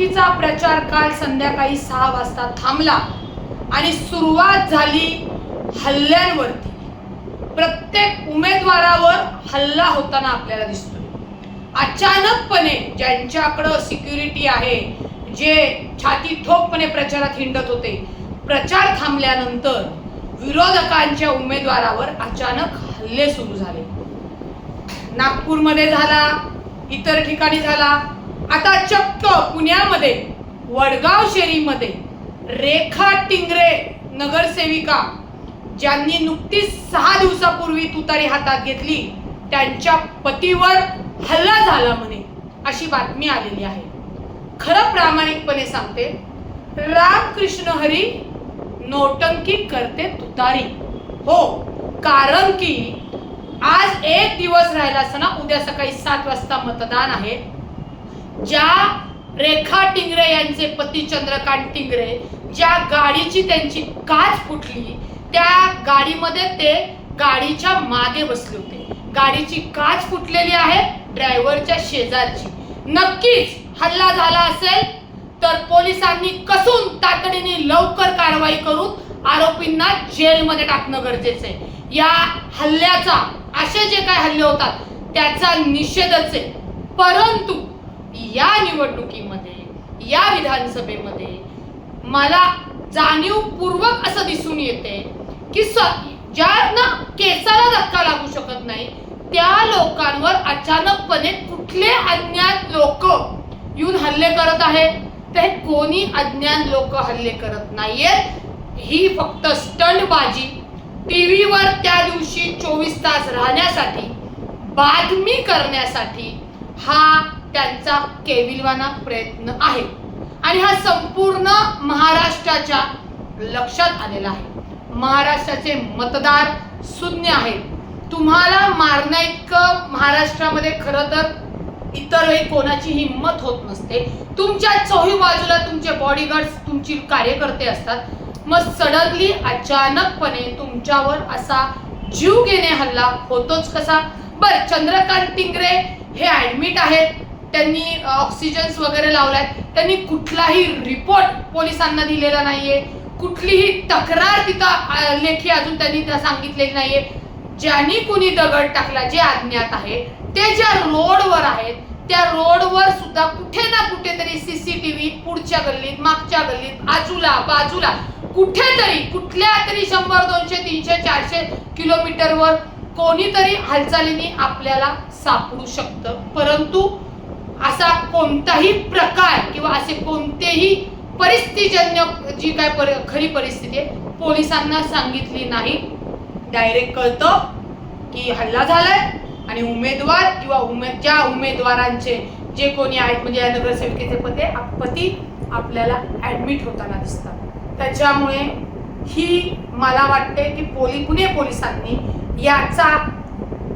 निवडणुकीचा प्रचार काल संध्याकाळी सहा वाजता थांबला आणि सुरुवात झाली हल्ल्यांवरती. प्रत्येक उमेदवारावर हल्ला होताना आपल्याला दिसतोय. अचानकपणे ज्यांच्याकडं सिक्युरिटी आहे जे छाती ठोकपणे प्रचारात हिंडत होते प्रचार थांबल्यानंतर विरोधकांच्या उमेदवारावर अचानक हल्ले सुरू झाले. नागपूरमध्ये झाला इतर ठिकाणी झाला आता चक्क पुण्यामध्ये वडगाव शेरीमध्ये रेखा टिंगरे नगरसेविका ज्यांनी नुकतीच सहा दिवसापूर्वी तुतारी हातात घेतली त्यांच्या पतीवर हल्ला झाला म्हणे अशी बातमी आलेली आहे. खरं प्रामाणिकपणे सांगते रामकृष्ण हरी नोटंकी करते तुतारी. हो कारण की आज एक दिवस राहिला असताना उद्या सकाळी सात वाजता मतदान आहे. ज्या रेखा टिंगरे यांचे पती चंद्रकांत टिंगरे ज्या गाडीची त्यांची काच फुटली त्या गाडीमध्ये ते गाडीच्या मागे बसले होते. गाडीची काच फुटलेली आहे ड्रायव्हरच्या शेजारची. नक्कीच हल्ला झाला असेल तर पोलिसांनी कसून तातडीने लवकर कारवाई करून आरोपींना जेलमध्ये टाकणं गरजेचं आहे. या हल्ल्याचा असे जे काय हल्ले होतात त्याचा निषेधच आहे. परंतु या निवडणुकीमध्ये या विधानसभेमध्ये मला जाणीवपूर्वक असं दिसून येते की स ज्यांना केसाला धक्का लागू शकत नाही त्या लोकांवर अचानकपणे कुठले अज्ञात लोक येऊन हल्ले करत आहेत? ते कोणी अज्ञान लोक हल्ले करत नाहीयेत? ही फक्त स्टंटबाजी. टीव्हीवर त्या दिवशी चोवीस तास राहण्यासाठी बातमी करण्यासाठी हा त्यांचा केविलवाना प्रयत्न आहे. आणि हा संपूर्ण महाराष्ट्राच्या लक्षात आलेला आहे. महाराष्ट्राचे मतदार शून्य आहेत. तुम्हाला मारणं इतकं महाराष्ट्रामध्ये खरं तर इतरही कोणाची हिंमत होत नसते. तुमच्या चोही बाजूला तुमचे बॉडीगार्ड्स तुमची कार्यकर्ते असतात. मग सडनली अचानकपणे तुमच्यावर असा जीव घेणे हल्ला होतोच कसा? बर चंद्रकांत टिंगरे हे ऍडमिट आहेत. त्यांनी ऑक्सिजन्स वगैरे लावलाय त्यांनी कुठलाही रिपोर्ट पोलिसांना दिलेला नाहीये. कुठलीही तक्रार तिथं लेखी अजून त्यांनी त्या सांगितलेली नाहीये. ज्यांनी कुणी दगड टाकला जे अज्ञात आहे ते ज्या रोडवर आहेत त्या रोडवर सुद्धा कुठे ना कुठेतरी सीसीटीव्ही पुढच्या गल्लीत मागच्या गल्लीत आजूला बाजूला कुठेतरी कुठल्या तरी शंभर दोनशे तीनशे चारशे किलोमीटरवर कोणीतरी हालचालीने आपल्याला सापडू शकतं. परंतु असा कोणताही प्रकार किंवा असे कोणतेही परिस्थितीजन्य जी काय परि खरी परिस्थिती आहे पोलिसांना सांगितली नाही. डायरेक्ट कळतं की हल्ला झालाय आणि उमेदवार किंवा उमेद ज्या उमेदवारांचे जे कोणी आहेत म्हणजे या नगरसेविकेचे पते पती आपल्याला ॲडमिट होताना दिसतात. त्याच्यामुळे ही मला वाटते की पोली पुणे पोलिसांनी याचा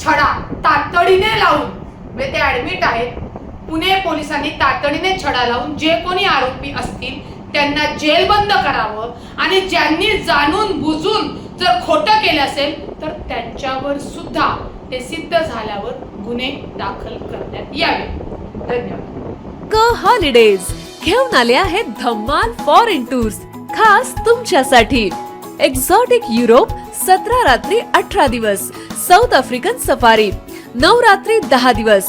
छडा तातडीने लावून म्हणजे ते ॲडमिट आहेत पुणे पोलिसांनी तातडीने छडा लावून जे कोणी आरोपी असतील त्यांना जेलबंद करावं आणि ज्यांनी जाणून बुजून जर खोटं केलं असेल तर त्यांच्यावर सुद्धा ते सिद्ध झाल्यावर गुन्हे दाखल करण्यात यावे. धन्यवाद. क हॉलिडेज घेऊन आले आहेत धम्माल फॉरेन टूर्स खास तुमच्यासाठी. एक्झॉटिक युरोप सतरा रात्री अठरा दिवस साऊथ आफ्रिकन सफारी नऊ रात्री दहा दिवस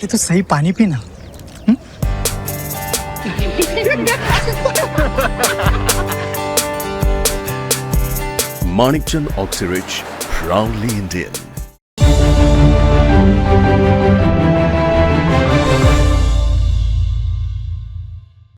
पहले तो सही पानी पीना माणिकचंद ऑक्सीरिच प्राउडली इंडियन